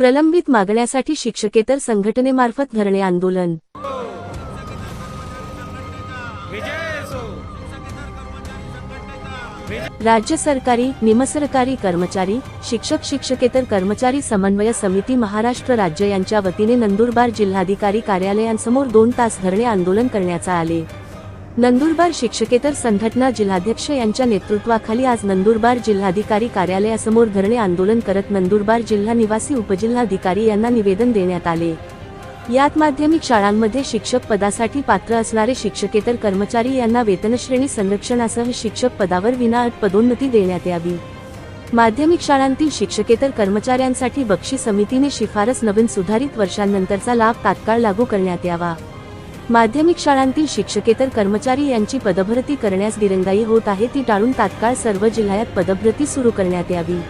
प्रलंबित मागण्यासाठी शिक्षकेतर संघटनेमार्फत धरणे आंदोलन. राज्य सरकारी निमसरकारी कर्मचारी शिक्षक शिक्षकेतर कर्मचारी समन्वय समिती महाराष्ट्र राज्य यांच्या वतीने नंदुरबार जिल्हाधिकारी कार्यालयांसमोर दोन तास धरणे आंदोलन करण्याचा आले. नंदुरबार शिक्षकेतर संघटना जिल्हाध्यक्ष यांच्या नेतृत्वाखाली आज नंदुरबार जिल्हाधिकारी कार्यालयासमोर धरणे आंदोलन करत नंदुरबार जिल्हा निवासी उपजिल्हाधिकारी यांना निवेदन देण्यात आले. यात माध्यमिक शाळांमध्ये शिक्षक पदासाठी पात्र असणारे शिक्षकेतर कर्मचारी यांना वेतनश्रेणी संरक्षणासह शिक्षक पदावर विनाअट पदोन्नती देण्यात यावी. माध्यमिक शाळांतील शिक्षकेतर कर्मचाऱ्यांसाठी बक्षी समितीने शिफारस नवीन सुधारित वर्षांनंतरचा लाभ तात्काळ लागू करण्यात यावा. माध्यमिक शाळांतील शिक्षकेतर कर्मचारी यांची पदभरती करण्यास दिरंगाई होत आहे ती टाळून तात्काळ सर्व जिल्ह्यात पदभरती सुरू करण्यात यावी.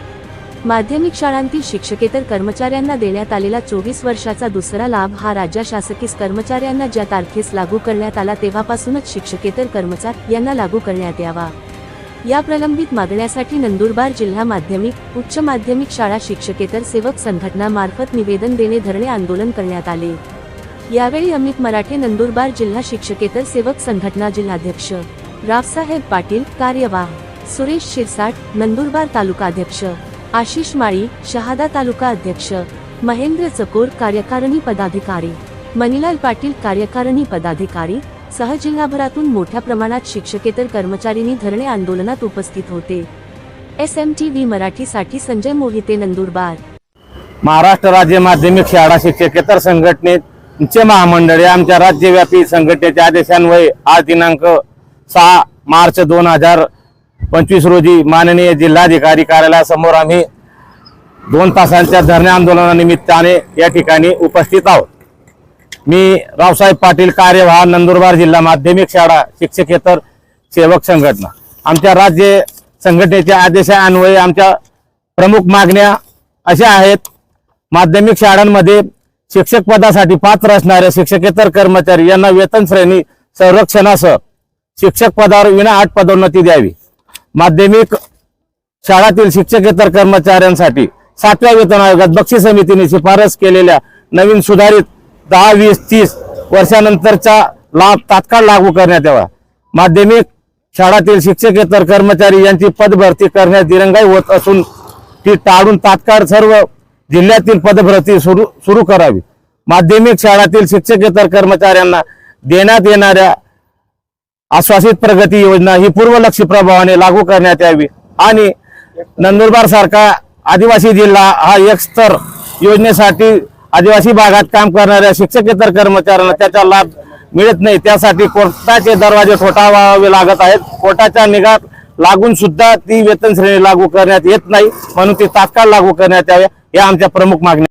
माध्यमिक शाळांतील शिक्षकेतर कर्मचाऱ्यांना देण्यात आलेला चोवीस वर्षाचा दुसरा लाभ हा राज्य शासकीय कर्मचाऱ्यांना ज्या तारखेस लागू करण्यात आला तेव्हापासूनच शिक्षकेतर कर्मचार यांना लागू करण्यात यावा. या प्रलंबित मागण्यासाठी नंदुरबार जिल्हा माध्यमिक उच्च माध्यमिक शाळा शिक्षकेतर सेवक संघटनामार्फत निवेदन देणे धरणे आंदोलन करण्यात आले. यावेळी अमित मराठे नंदुरबार जिल्हा शिक्षकेतर सेवक संघटना जिल्हाध्यक्ष. रावसाहेब पाटील कार्यवाह. सुरेश शिरसाट नंदुरबार तालुकाध्यक्ष आशिष माळी शहादा तालुका अध्यक्ष. महेंद्र चकोर कार्यकारिणी पदाधिकारी. मनीलाल पाटील कार्यकारिणी पदाधिकारी. सह जिल्हाभरातून मोठ्या प्रमाणात शिक्षकेतर कर्मचारींनी धरणे आंदोलनात उपस्थित होते. एस एम टी व्ही मराठीसाठी संजय मोहिते नंदुरबार. महाराष्ट्र राज्य माध्यमिक शाळा शिक्षकेतर आमचे महामंडळ आमच्या राज्यव्यापी संघटनेच्या आदेशान्वये आज दिनांक सहा मार्च दोन हजार पंचवीस रोजी माननीय जिल्हाधिकारी कार्यालयासमोर आम्ही दोन तासांच्या धरणे आंदोलनानिमित्ताने या ठिकाणी उपस्थित आहोत. मी रावसाहेब पाटील कार्यवाह नंदुरबार जिल्हा माध्यमिक शाळा शिक्षकेतर सेवक संघटना. आमच्या राज्य संघटनेच्या आदेशान्वये आमच्या प्रमुख मागण्या अशा आहेत. माध्यमिक शाळांमध्ये शिक्षक पदासाठी पात्र असणारे शिक्षकेतर कर्मचारी यांना वेतन श्रेणी संरक्षणासह शिक्षक पदावर आठ पदोन्नती द्यावी. माध्यमिक शाळातील शिक्षकेतर कर्मचाऱ्यांसाठी सातव्या वेतन आयोगात बक्षीस समितीने शिफारस केलेल्या नवीन सुधारित दहा वीस तीस वर्षानंतरचा लाभ तात्काळ लागू करण्यात यावा. माध्यमिक शाळातील शिक्षकेतर कर्मचारी यांची पदभरती करण्यास दिरंगाई होत असून ती टाळून तात्काळ सर्व जिल्ह्यातील पदभरती सुरू सुरू करावी. माध्यमिक शाळातील शिक्षकेतर कर्मचाऱ्यांना देण्यात येणाऱ्या आश्वासित प्रगती योजना ही पूर्वलक्षी प्रभावाने लागू करण्यात यावी. आणि नंदुरबार सारखा आदिवासी जिल्हा हा एक स्तर योजनेसाठी आदिवासी भागात काम करणाऱ्या शिक्षकेतर कर्मचाऱ्यांना त्याचा लाभ मिळत नाही. त्यासाठी कोर्टाचे दरवाजे ठोठावावे लागत आहेत. कोर्टाच्या निगात लागून सुद्धा ती वेतन श्रेणी लागू करण्यात येत नाही. म्हणून ती तात्काळ लागू करण्यात यावे. या आमच्या प्रमुख मागण्या